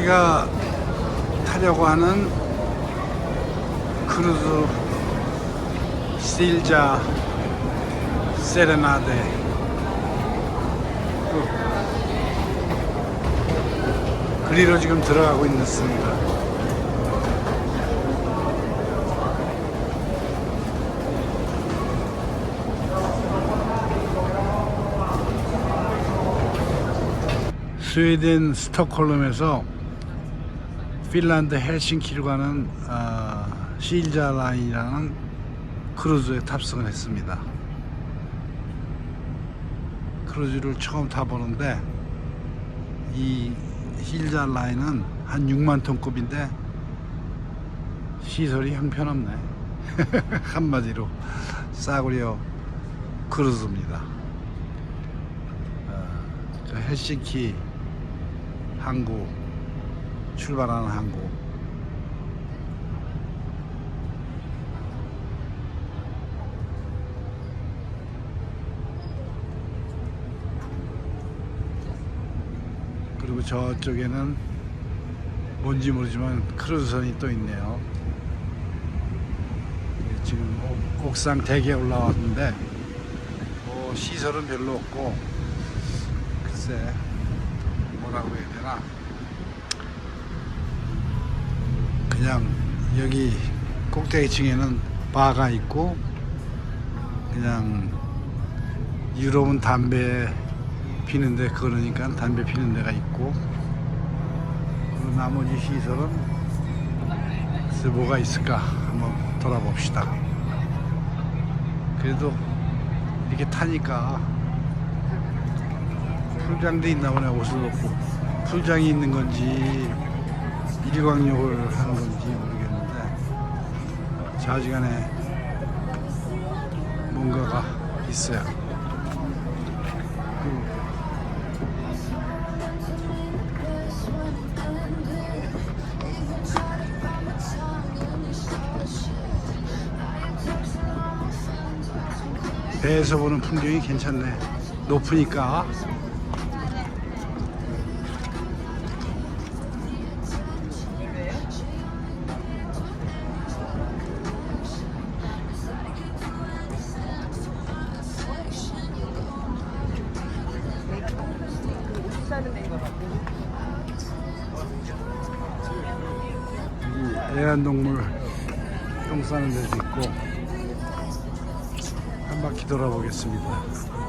우리가 타려고 하는 크루즈 실자 세레나데 그- 그리로 지금 들어가고 있습니다. 스웨덴 스톡홀름에서 핀란드 헬싱키로 가는 아, 실자 라인이라는 크루즈에 탑승을 했습니다. 크루즈를 처음 타보는데 이 실자 라인은 한 6만 톤급인데 시설이 형편없네. 한마디로 싸구려 크루즈입니다. 어, 저 헬싱키 항구 출발하는 항구. 그리고 저쪽에는 뭔지 모르지만 크루즈선이 또 있네요. 예, 지금 옥- 옥상 대기에 올라왔는데 뭐 시설은 별로 없고 글쎄 뭐라고 해야 되나 그냥 여기 꼭대기층에는 바가 있고 그냥 유럽은 담배 피는데 그러니까 담배 피는 데가 있고 그리고 나머지 시설은 뭐가 있을까 한번 돌아봅시다. 그래도 이렇게 타니까 풀장도 있나 보네 옷을 벗고. 풀장이 있는 건지 일광욕을 하는 건지 모르겠는데 좌지간에 뭔가가 있어요. 그 배에서 보는 풍경이 괜찮네. 높으니까. 애완동물 똥 싸는 데도 있고 한 바퀴 돌아보겠습니다.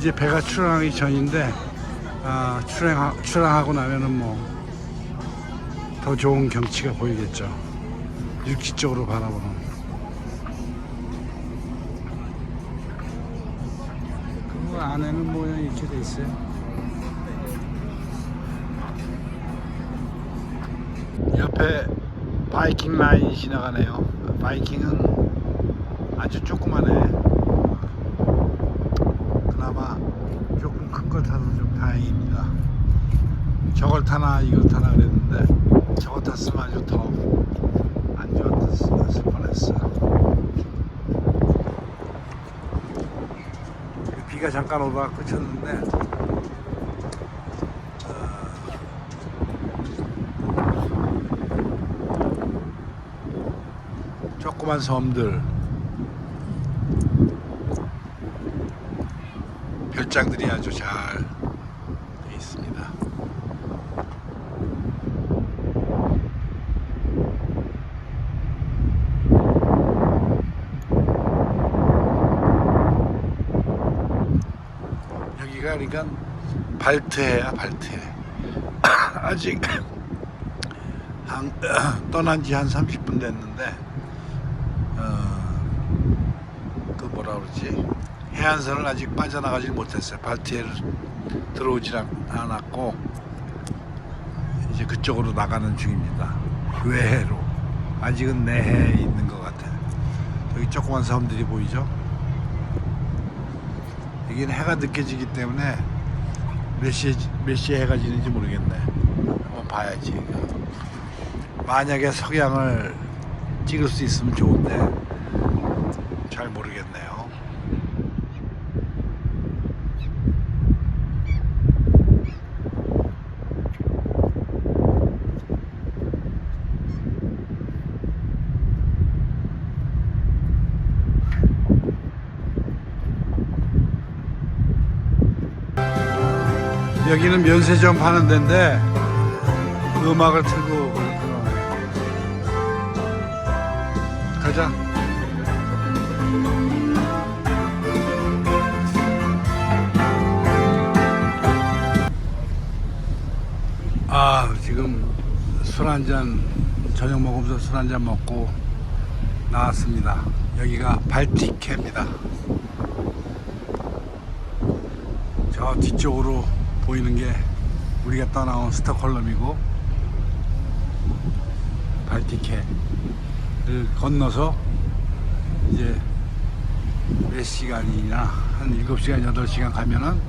이제 배가 출항하기 전인데 아, 출항 출항하고 나면은 뭐 더 좋은 경치가 보이겠죠. 육지 쪽으로 바라보는. 그 안에는 모양이 이렇게 돼 있어요. 옆에 바이킹 라인이 지나가네요. 바이킹은 아주 조그만해. 그나마 조금 큰 걸 타서 좀 다행입니다. 저걸 타나 이걸 타나 그랬는데 저거 탔으면 아주 더 안 좋았을 뻔했어. 비가 잠깐 오다가 그쳤는데 어, 조그만 섬들 별장들이 아주 잘 돼 있습니다. 여기가 그러니까 발트해야 발트해. 아직 한, 떠난 지 한 30분 됐는데 어, 그 뭐라 그러지 해안선을 아직 빠져나가지 못했어요. 발트해를 들어오질 않- 않았고 이제 그쪽으로 나가는 중입니다. 외해로 아직은 내해에 있는 것 같아요. 여기 조그만 섬들이 보이죠? 여기는 해가 늦게 지기 때문에 몇 시에 몇 시에 해가 지는지 모르겠네. 한번 봐야지. 만약에 석양을 찍을 수 있으면 좋은데 잘 모르겠네요. 여기는 면세점 파는 데인데 음악을 틀고. 가자. 아 지금 술 한잔 저녁 먹으면서 술 한잔 먹고 나왔습니다. 여기가 발티케입니다. 저 뒤쪽으로 보이는 게 우리가 떠나온 스톡홀름이고 발티케를 건너서 이제 몇 시간이나 한 7시간 8시간 가면은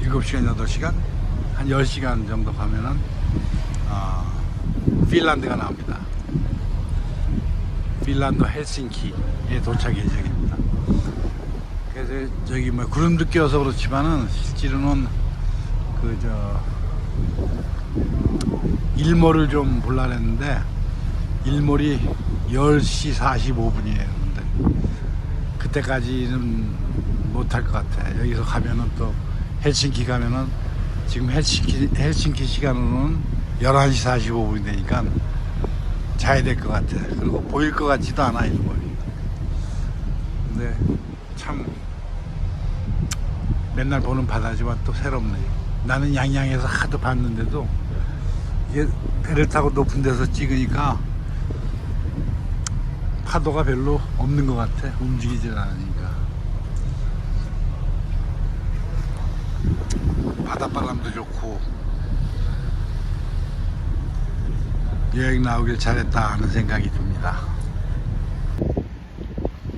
7시간 8시간 한 10시간 정도 가면은 아, 핀란드가 나옵니다. 핀란드 헬싱키에 도착 예정입니다. 그래서 저기 뭐 구름도 껴서 그렇지만은 실제로는 그 저 일몰을 좀 볼라 했는데 일몰이 10시 45분이에요. 근데 그때까지는 못할 것 같아. 여기서 가면은 또 헬싱키 가면은 지금 헬싱키 헬싱키 시간으로는 11시 45분이 되니까 자야 될 것 같아. 그리고 보일 것 같지도 않아 일몰이. 근데 참 맨날 보는 바다지만 또 새롭네. 나는 양양에서 하도 봤는데도 이게 배를 타고 높은 데서 찍으니까 파도가 별로 없는 것 같아. 움직이질 않으니까. 바닷바람도 좋고 여행 나오길 잘했다 하는 생각이 듭니다.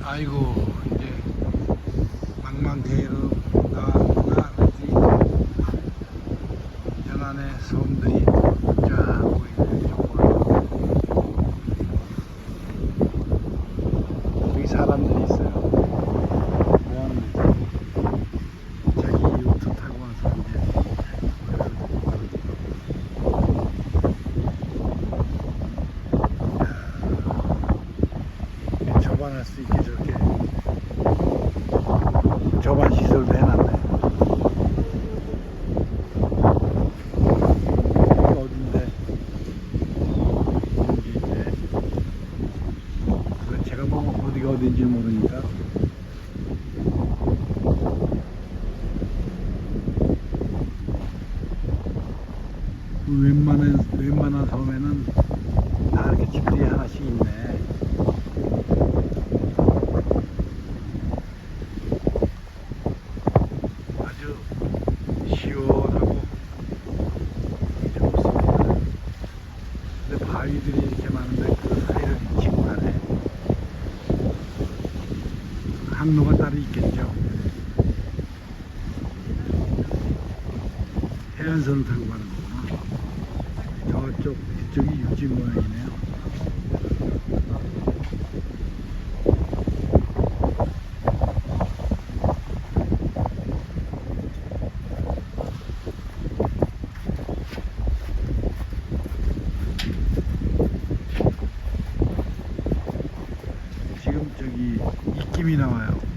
아이고 이제 망망대해로 나왔구나 연안의 섬들이 쫙 보이는 이쪽으로 여기 사람들이 있어요 뭐 하는 거지 자기 요트 타고 와서 이제 야, 접안할 수 있게 저렇게 저반 시설도 해놨네. 여기 어딘데? 여기 이제 그 제가 뭐 어디가 어딘지 모르니까 그 웬만한 웬만한 섬에는 다 이렇게 집들이 하나씩 있네. 아주 시원하고 좋습니다. 근데 바위들이 이렇게 많은데 그 사이를 지고 가네. 항로가 따로 있겠죠. 해안선을 타고 가는 거구나. 저쪽 뒤쪽이 육지 모양이네요. 지금 저기 입김이 나와요.